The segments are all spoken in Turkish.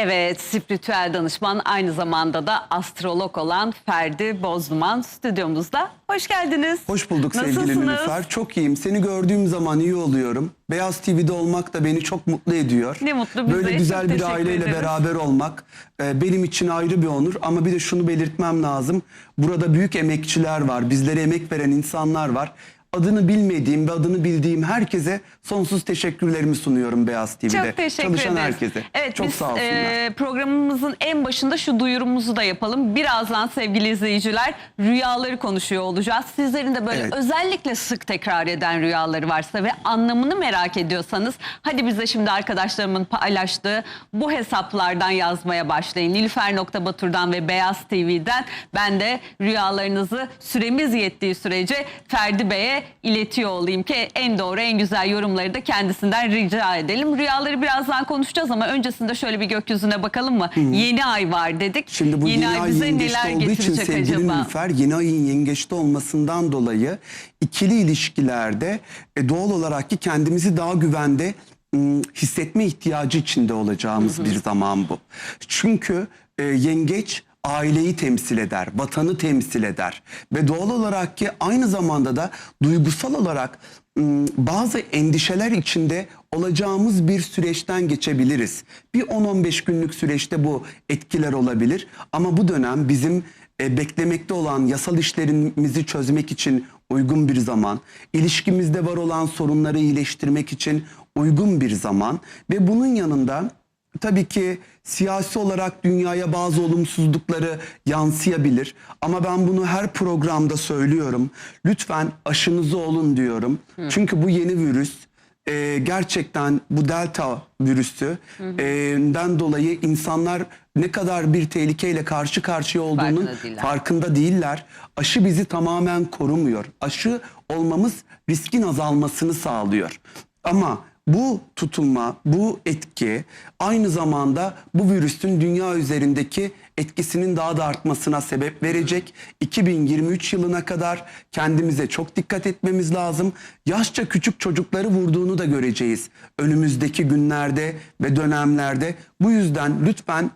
Evet, spiritüel danışman aynı zamanda da astrolog olan Ferdi Bozduman stüdyomuzda. Hoş geldiniz. Hoş bulduk sevgili Nasılsınız? Nilüfer. Çok iyiyim. Seni gördüğüm zaman iyi oluyorum. Beyaz TV'de olmak da beni çok mutlu ediyor. Ne mutlu bize. Böyle güzel Çok bir aileyle ederiz. beraber olmak e, benim için ayrı bir onur. Ama bir de şunu belirtmem lazım. Burada büyük emekçiler var. Bizlere emek veren insanlar var. Adını bilmediğim ve adını bildiğim herkese sonsuz teşekkürlerimi sunuyorum Beyaz TV'de. Çok teşekkür Çalışan ederiz. herkese. Evet, çok biz sağ olsunlar. e, programımızın en başında şu duyurumuzu da yapalım. Birazdan sevgili izleyiciler rüyaları konuşuyor olacağız. Sizlerin de böyle Evet. özellikle sık tekrar eden rüyaları varsa ve anlamını merak ediyorsanız hadi bize şimdi arkadaşlarımın paylaştığı bu hesaplardan yazmaya başlayın. Nilüfer.batur'dan ve Beyaz TV'den ben de rüyalarınızı süremiz yettiği sürece Ferdi Bey'e iletiyor olayım ki en doğru en güzel yorumları da kendisinden rica edelim. Rüyaları birazdan konuşacağız ama öncesinde şöyle bir gökyüzüne bakalım mı? Yeni ay var dedik. Şimdi bu yeni, ay bize neler olduğu için sevgili acaba? Nilüfer yeni ayın yengeçte olmasından dolayı ikili ilişkilerde e, doğal olarak ki kendimizi daha güvende hissetme ihtiyacı içinde olacağımız bir zaman bu. Çünkü e, yengeç aileyi temsil eder, vatanı temsil eder. Ve doğal olarak ki aynı zamanda da duygusal olarak bazı endişeler içinde olacağımız bir süreçten geçebiliriz. Bir 10-15 günlük süreçte bu etkiler olabilir. Ama bu dönem bizim e, beklemekte olan yasal işlerimizi çözmek için uygun bir zaman, ilişkimizde var olan sorunları iyileştirmek için uygun bir zaman. Ve bunun yanında tabii ki siyasi olarak dünyaya bazı olumsuzlukları yansıyabilir. Ama ben bunu her programda söylüyorum. Lütfen aşınızı olun diyorum. Çünkü bu yeni virüs e, gerçekten bu delta virüsü den dolayı insanlar ne kadar bir tehlikeyle karşı karşıya olduğunun Farkında değiller. farkında değiller. Aşı bizi tamamen korumuyor. Aşı olmamız riskin azalmasını sağlıyor. Ama bu tutulma, bu etki aynı zamanda bu virüsün dünya üzerindeki etkisinin daha da artmasına sebep verecek. 2023 yılına kadar kendimize çok dikkat etmemiz lazım. Yaşça küçük çocukları vurduğunu da göreceğiz önümüzdeki günlerde ve dönemlerde. Bu yüzden lütfen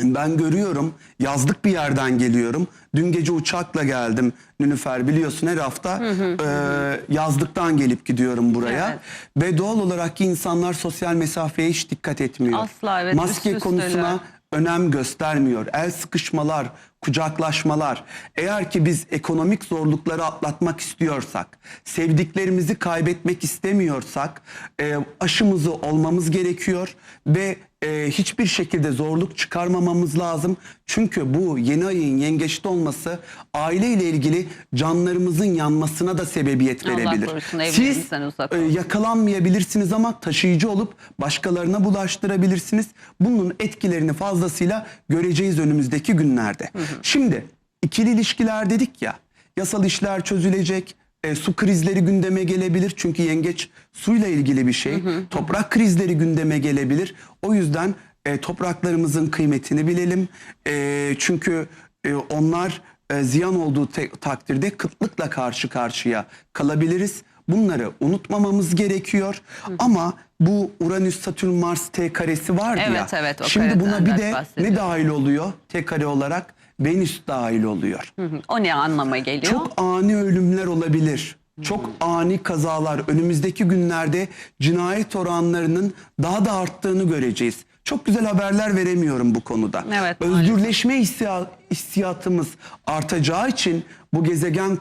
ben görüyorum yazlık bir yerden geliyorum. Dün gece uçakla geldim Nünüfer biliyorsun her hafta e, yazlıktan gelip gidiyorum buraya. Evet. Ve doğal olarak ki insanlar sosyal mesafeye hiç dikkat etmiyor. Asla, evet, Maske üst konusuna önem göstermiyor. El sıkışmalar, kucaklaşmalar. Eğer ki biz ekonomik zorlukları atlatmak istiyorsak, sevdiklerimizi kaybetmek istemiyorsak e, aşımızı olmamız gerekiyor ve e, hiçbir şekilde zorluk çıkarmamamız lazım. Çünkü bu yeni ayın yengeçte olması aile ile ilgili canlarımızın yanmasına da sebebiyet Allah verebilir. korusun, Siz e, yakalanmayabilirsiniz ama taşıyıcı olup başkalarına bulaştırabilirsiniz. Bunun etkilerini fazlasıyla göreceğiz önümüzdeki günlerde. Şimdi ikili ilişkiler dedik ya yasal işler çözülecek. E, su krizleri gündeme gelebilir çünkü yengeç suyla ilgili bir şey. Toprak krizleri gündeme gelebilir. O yüzden e, topraklarımızın kıymetini bilelim. E, çünkü e, onlar e, ziyan olduğu takdirde kıtlıkla karşı karşıya kalabiliriz. Bunları unutmamamız gerekiyor. Ama bu Uranüs Satürn Mars T karesi vardı ya. Evet, evet, Şimdi buna bir de ne dahil oluyor? T kare olarak Venüs dahil oluyor. Hı hı. O ne anlama geliyor? Çok ani ölümler olabilir. Çok ani kazalar önümüzdeki günlerde cinayet oranlarının daha da arttığını göreceğiz. Çok güzel haberler veremiyorum bu konuda. Evet, Özgürleşme istiya- hissiyatımız artacağı için bu gezegen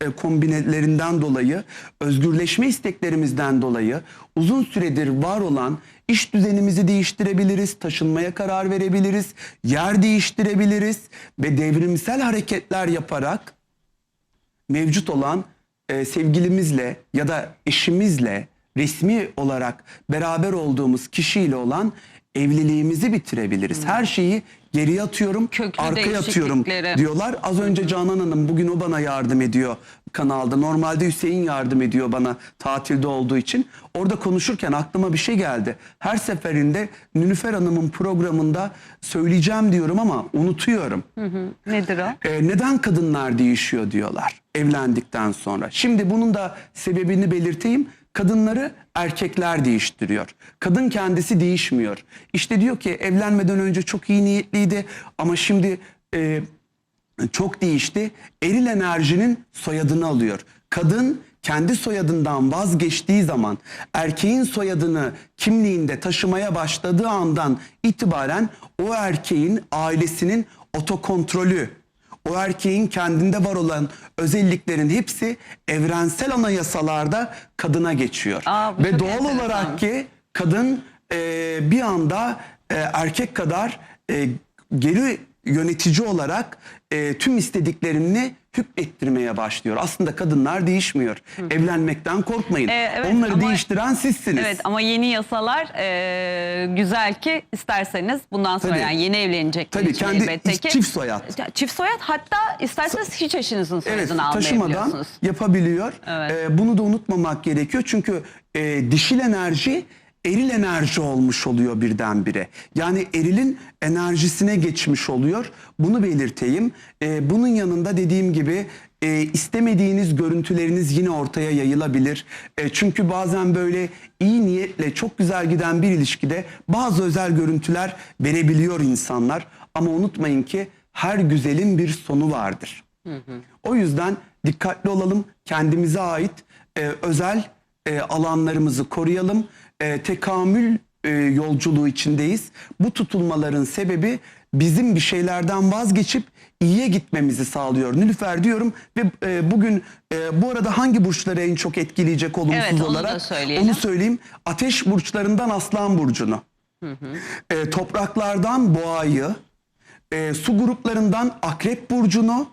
e, kombinelerinden dolayı, özgürleşme isteklerimizden dolayı uzun süredir var olan iş düzenimizi değiştirebiliriz, taşınmaya karar verebiliriz, yer değiştirebiliriz ve devrimsel hareketler yaparak mevcut olan e, sevgilimizle ya da eşimizle resmi olarak beraber olduğumuz kişiyle olan evliliğimizi bitirebiliriz. Her şeyi geriye atıyorum, Köklü arkaya atıyorum diyorlar. Az önce Canan Hanım bugün o bana yardım ediyor kanalda. Normalde Hüseyin yardım ediyor bana tatilde olduğu için. Orada konuşurken aklıma bir şey geldi. Her seferinde Nülüfer Hanım'ın programında söyleyeceğim diyorum ama unutuyorum. Nedir o? E, neden kadınlar değişiyor diyorlar evlendikten sonra. Şimdi bunun da sebebini belirteyim. Kadınları erkekler değiştiriyor. Kadın kendisi değişmiyor. İşte diyor ki evlenmeden önce çok iyi niyetliydi ama şimdi e, çok değişti. Eril enerjinin soyadını alıyor. Kadın kendi soyadından vazgeçtiği zaman erkeğin soyadını kimliğinde taşımaya başladığı andan itibaren o erkeğin ailesinin otokontrolü, o erkeğin kendinde var olan özelliklerin hepsi evrensel anayasalarda kadına geçiyor. Aa, bu Ve çok doğal enteresan. olarak ki kadın e, bir anda e, erkek kadar e, geri yönetici olarak e, tüm istediklerini hükmettirmeye başlıyor. Aslında kadınlar değişmiyor. Evlenmekten korkmayın. E, evet, Onları ama- değiştiren sizsiniz. Evet ama yeni yasalar e, güzel ki isterseniz bundan sonra Tabii. yani yeni evlenecekler Tabii için kendi elbette ki. çift soyad. Çift soyad hatta isterseniz hiç eşinizin Evet soyadını taşımadan almayabiliyorsunuz. yapabiliyor. Evet. Ee, bunu da unutmamak gerekiyor. Çünkü e, dişil enerji eril enerji olmuş oluyor birdenbire. Yani erilin enerjisine geçmiş oluyor. Bunu belirteyim. Ee, bunun yanında dediğim gibi e, istemediğiniz görüntüleriniz yine ortaya yayılabilir. E, çünkü bazen böyle iyi niyetle çok güzel giden bir ilişkide bazı özel görüntüler verebiliyor insanlar. Ama unutmayın ki her güzelin bir sonu vardır. O yüzden dikkatli olalım. Kendimize ait e, özel e, alanlarımızı koruyalım. E, tekamül e, yolculuğu içindeyiz. Bu tutulmaların sebebi bizim bir şeylerden vazgeçip iyiye gitmemizi sağlıyor. Nilüfer diyorum ve e, bugün e, bu arada hangi burçları en çok etkileyecek olumsuz Evet, onu da olarak söyleyelim. onu söyleyeyim. Ateş burçlarından Aslan burcunu. E, topraklardan Boğa'yı, e, su gruplarından Akrep Burcu'nu,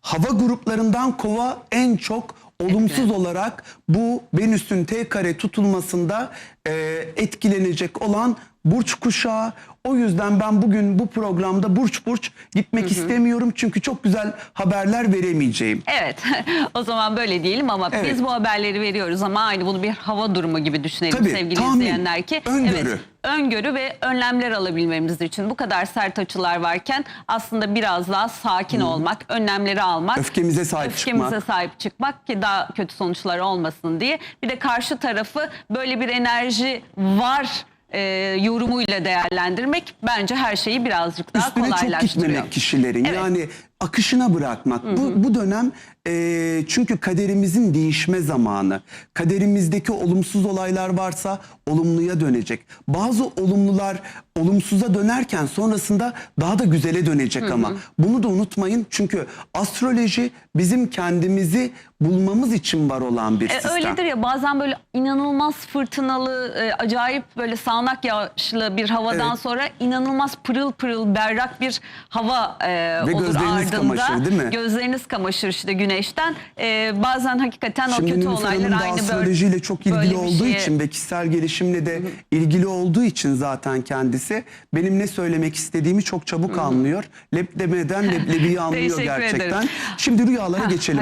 hava gruplarından Kova en çok olumsuz olarak bu Venüs'ün T kare tutulmasında e, etkilenecek olan burç kuşağı. O yüzden ben bugün bu programda burç burç gitmek istemiyorum çünkü çok güzel haberler veremeyeceğim. Evet o zaman böyle diyelim ama Evet. biz bu haberleri veriyoruz ama aynı bunu bir hava durumu gibi düşünelim Tabii, sevgili tahmin, izleyenler ki. öngörü. Evet, öngörü ve önlemler alabilmemiz için bu kadar sert açılar varken aslında biraz daha sakin olmak, önlemleri almak. Öfkemize sahip öfkemize çıkmak. sahip çıkmak ki daha kötü sonuçlar olmasın diye. Bir de karşı tarafı böyle bir enerji var e, yorumuyla değerlendirmek bence her şeyi birazcık daha Üstüne çok kolaylaştırıyor. gitmemek kişilerin Evet. yani akışına bırakmak. Bu, bu dönem e, çünkü kaderimizin değişme zamanı. Kaderimizdeki olumsuz olaylar varsa olumluya dönecek. Bazı olumlular olumsuza dönerken sonrasında daha da güzele dönecek ama. Bunu da unutmayın çünkü astroloji bizim kendimizi bulmamız için var olan bir E, sistem. öyledir ya bazen böyle inanılmaz fırtınalı, e, acayip böyle sağanak yağışlı bir havadan Evet. sonra inanılmaz pırıl pırıl berrak bir hava e, Ve olur gözleriniz kamaşır, değil mi? Gözleriniz kamaşır işte güneşten. E, bazen hakikaten o Şimdi kötü Nilüfer olaylar aynı böyle. astrolojiyle çok ilgili olduğu şeye- için ve kişisel gelişimle de ilgili olduğu için zaten kendisi benim ne söylemek istediğimi çok çabuk anlıyor. Lep demeden leblebiyi anlıyor Teşekkür gerçekten. ederim. Şimdi rüyalara Ha, geçelim.